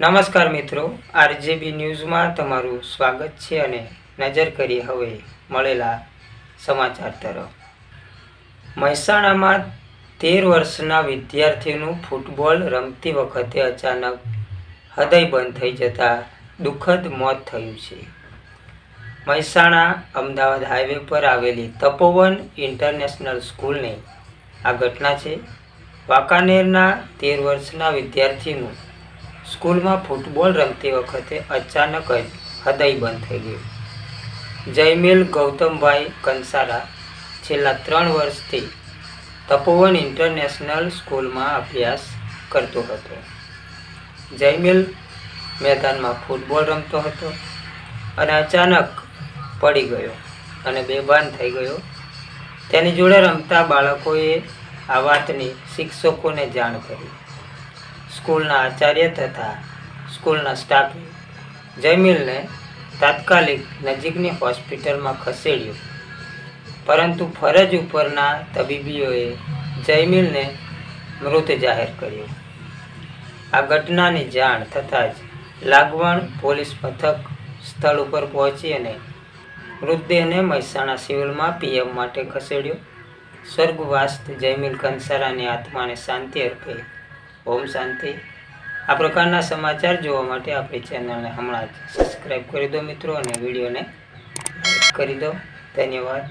નમસ્કાર મિત્રો, આરજેબી ન્યૂઝમાં તમારું સ્વાગત છે અને નજર કરી હવે મળેલા સમાચાર તરફ. મહેસાણામાં તેર વર્ષના વિદ્યાર્થીનું ફૂટબોલ રમતી વખતે અચાનક હૃદય બંધ થઈ જતાં દુઃખદ મોત થયું છે. મહેસાણા અમદાવાદ હાઈવે પર આવેલી તપોવન ઇન્ટરનેશનલ સ્કૂલની આ ઘટના છે. વાંકાનેરના તેર વર્ષના વિદ્યાર્થીનું સ્કૂલમાં ફૂટબોલ રમતી વખતે અચાનક જ હૃદય બંધ થઈ ગયું. જયમિલ ગૌતમભાઈ કંસારા છેલ્લા ત્રણ વર્ષથી તપોવન ઇન્ટરનેશનલ સ્કૂલમાં અભ્યાસ કરતો હતો. જયમિલ મેદાનમાં ફૂટબોલ રમતો હતો અને અચાનક પડી ગયો અને બેભાન થઈ ગયો. તેની જોડે રમતા બાળકોએ આ વાતની શિક્ષકોને જાણ કરી. સ્કૂલના આચાર્ય તથા સ્કૂલના સ્ટાફે જમીલને તાત્કાલિક નજીકની હોસ્પિટલમાં ખસેડ્યો. પરંતુ ફરજ ઉપરના તબીબીઓએ જયમિલને મૃત જાહેર કર્યો. આ ઘટનાની જાણ થતાં જ લાગવણ પોલીસ મથક સ્થળ ઉપર પહોંચી અને મૃતદેહને મહેસાણા સિવિલમાં પીએમ માટે ખસેડ્યો. સ્વર્ગવાસ્ત જયમિલ કંસારાની આત્માને શાંતિ અર્પે ઓમ શાંતિ. આ પ્રકારના સમાચાર જોવા માટે આપણી ચેનલને હમણાં જ સબસ્ક્રાઈબ કરી દો મિત્રો અને વિડીયોને કરી દો. ધન્યવાદ.